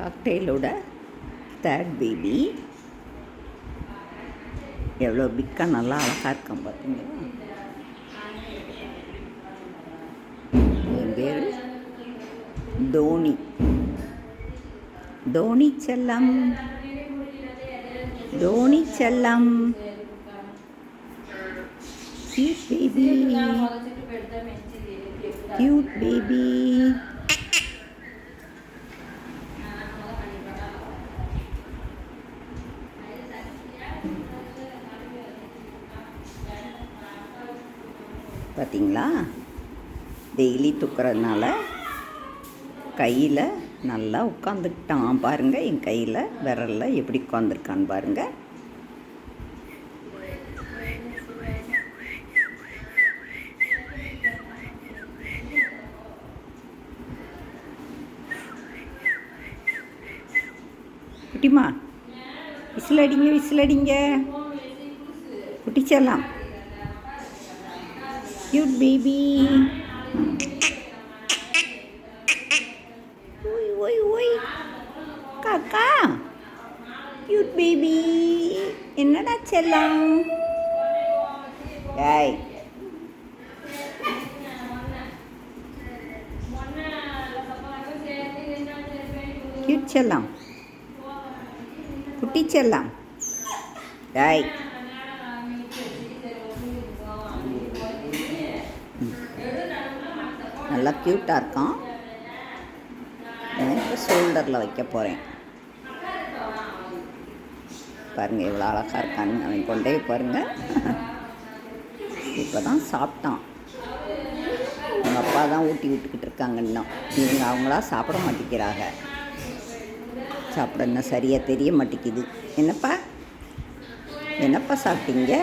காக்டெயிலோட third baby எவ்வளோ பிக்காக நல்லா அழகாக இருக்கான் பார்த்தீங்களா என் பேர் தோனி. தோனி செல்லம். தோனி செல்லம். Cute baby. Cute baby. பார்த்தீங்களா? டெய்லி தூக்குறதுனால கையில் நல்லா உட்காந்துக்கிட்டான் பாருங்கள் என் கையில் விரலில் எப்படி உட்காந்துருக்கான்னு பாருங்கள் குட்டிமா விசில் அடிங்க விசில் அடிங்க. Cute baby. Ui, ui, ui. Cà cà. Cute baby. Nó đã chê lòng. Đây. Cute chê lòng. Cute chê lòng. Đây. நல்லா க்யூட்டாக இருக்கான். இப்போ ஷோல்டரில் வைக்க போகிறேன் பாருங்கள் எவ்வளோ அழகாக இருக்கான்னு அவன் கொண்டே பாருங்கள் இப்போ தான் சாப்பிட்டான். அவங்க அப்பா தான் ஊட்டி விட்டுக்கிட்டு இருக்காங்க இன்னும். இவங்க அவங்களா சாப்பிட மாட்டேங்கிறாங்க. சாப்பிட இன்னும் சரியாக தெரிய மாட்டேங்குது. என்னப்பா? என்னப்பா சாப்பிட்டீங்க?